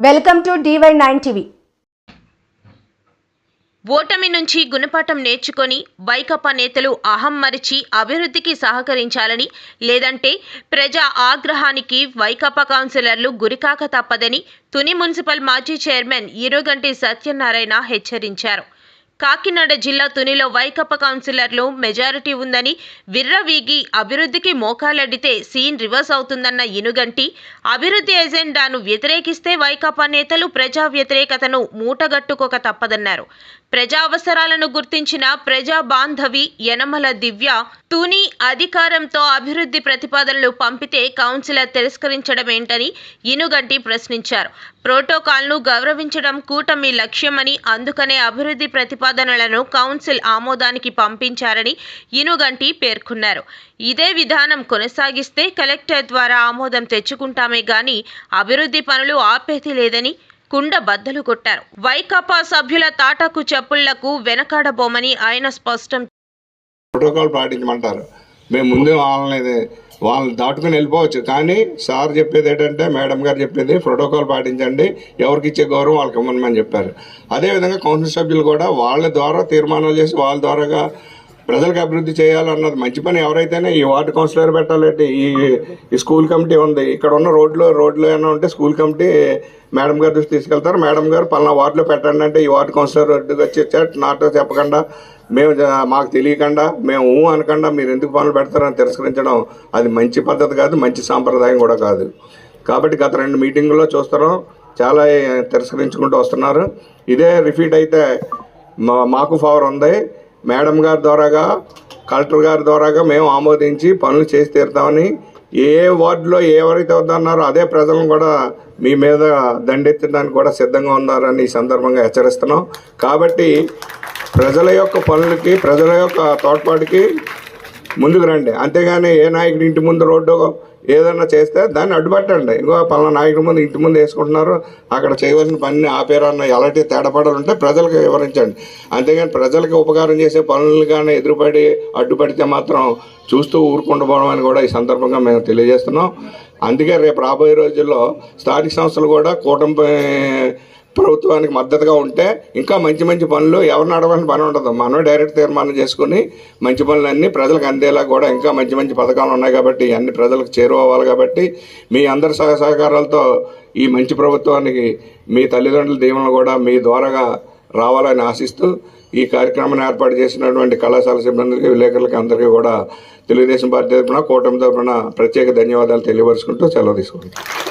Welcome to DY nine TV. ఓటమి నుంచి గుణపాఠం నేర్చుకొని వైకపా నేతలు అహం మరిచి అభివృద్ధికి సహకరించాలని లేదంటే ప్రజా ఆగ్రహానికి వైకపా కౌన్సిలర్లు గురికాక తప్పదని తుని మున్సిపల్ మాజీ చైర్మన్ ఇరుగంటి సత్యనారాయణ హెచ్చరించారు. కాకినాడ జిల్లా తునిలో వైకప్ప కౌన్సిలర్లు మెజారిటీ ఉందని విర్రవీగి అభివృద్ధికి మోకాలడితే సీన్ రివర్స్ అవుతుందన్న ఇనుగంటి. అభివృద్ధి ఎజెండాను వ్యతిరేకిస్తే వైకాపా నేతలు ప్రజా వ్యతిరేకతను మూటగట్టుకోక తప్పదన్నారు. ప్రజా అవసరాలను గుర్తించిన ప్రజా బాంధవి యనమల దివ్య తుని అధికారంతో అభివృద్ధి ప్రతిపాదనలు పంపితే కౌన్సిలర్ తిరస్కరించడం ఏంటని ఇనుగంటి ప్రశ్నించారు. ప్రోటోకాల్ను గౌరవించడం కూటమి లక్ష్యమని అందుకనే అభివృద్ధి ప్రతిపాదనలను కౌన్సిల్ ఆమోదానికి పంపించారని ఇనుగంటి పేర్కొన్నారు. ఇదే విధానం కొనసాగిస్తే కలెక్టర్ ద్వారా ఆమోదం తెచ్చుకుంటామే గాని అభివృద్ధి పనులు ఆపేది లేదని కుండ బద్దలు కొట్టారు. వైకాపా సభ్యుల తాటాకు చెప్పుళ్ళకు వెనకాడబోమని ఆయన స్పష్టం ప్రోటోకాల్ పాటించమంటారు. మేము ముందే వాళ్ళని వాళ్ళని దాటుకుని వెళ్ళిపోవచ్చు. కానీ సార్ చెప్పేది ఏంటంటే మేడం గారు చెప్పేది ప్రోటోకాల్ పాటించండి ఎవరికి ఇచ్చే గౌరవం వాళ్ళకి ఇవ్వమని చెప్పారు. అదేవిధంగా కౌన్సిల్ సభ్యులు కూడా వాళ్ళ ద్వారా తీర్మానాలు చేసి వాళ్ళ ద్వారాగా ప్రజలకు అభివృద్ధి చేయాలన్నది మంచి పని. ఎవరైతేనే ఈ వార్డు కౌన్సిలర్ పెట్టాలంటే ఈ ఈ స్కూల్ కమిటీ ఉంది. ఇక్కడ ఉన్న రోడ్లు రోడ్లు ఏమైనా ఉంటే స్కూల్ కమిటీ మేడం గారి దృష్టి తీసుకెళ్తారు. మేడం గారు పలానా వార్డులో పెట్టండి అంటే ఈ వార్డు కౌన్సిలర్ రోడ్డుకి వచ్చి "చట్, నాతో చెప్పకుండా మేము మాకు తెలియకుండా మేము ఊ అనకుండా మీరు ఎందుకు పనులు పెడతారని తిరస్కరించడం అది మంచి పద్ధతి కాదు మంచి సాంప్రదాయం కూడా కాదు. కాబట్టి గత రెండు మీటింగుల్లో చూస్తారో చాలా తిరస్కరించుకుంటూ వస్తున్నారు. ఇదే రిపీట్ అయితే మా మాకు ఫవర్ ఉంది. మేడం గారి ద్వారాగా కలెక్టర్ గారి ద్వారాగా మేము ఆమోదించి పనులు చేసి తీరుతామని ఏ వార్డులో ఎవరైతే వద్దన్నారో అదే ప్రజలను కూడా మీ మీద దండెత్తడానికి కూడా సిద్ధంగా ఉన్నారని ఈ సందర్భంగా హెచ్చరిస్తున్నాం. కాబట్టి ప్రజల యొక్క పనులకి ప్రజల యొక్క తోడ్పాటుకి ముందుకు రండి. అంతేగాని ఏ నాయకుడి ఇంటి ముందు రోడ్డు ఏదన్నా చేస్తే దాన్ని అడ్డుపట్టండి. ఇంకో పలానా నాయకుడి ముందు ఇంటి ముందు వేసుకుంటున్నారు. అక్కడ చేయవలసిన పని ఆపేరన్న ఎలాంటి తేడాపడాలు ఉంటే ప్రజలకు వివరించండి. అంతేగాని ప్రజలకు ఉపకారం చేసే పనులు కానీ ఎదురుపడి అడ్డుపడితే మాత్రం చూస్తూ ఊరుకుండపోవడం అని కూడా ఈ సందర్భంగా మేము తెలియజేస్తున్నాం. అందుకే రేపు రాబోయే రోజుల్లో స్థానిక సంస్థలు కూడా కూటమి ప్రభుత్వానికి మద్దతుగా ఉంటే ఇంకా మంచి మంచి పనులు ఎవరిని అడగాలని పని ఉండదు. మనం డైరెక్ట్ తీర్మానం చేసుకుని మంచి పనులన్నీ ప్రజలకు అందేలా కూడా ఇంకా మంచి మంచి పథకాలు ఉన్నాయి కాబట్టి అన్ని ప్రజలకు చేరువవ్వాలి కాబట్టి మీ అందరి సహ సహకారాలతో ఈ మంచి ప్రభుత్వానికి మీ తల్లిదండ్రుల దీవెనలు కూడా మీ ద్వారాగా రావాలని ఆశిస్తూ ఈ కార్యక్రమాన్ని ఏర్పాటు చేసినటువంటి కళాశాల సిబ్బందికి విలేకరులకి అందరికీ కూడా తెలుగుదేశం పార్టీ తరఫున కూటమి తరఫున ప్రత్యేక ధన్యవాదాలు తెలియపరుచుకుంటూ సెలవు తీసుకుంటాం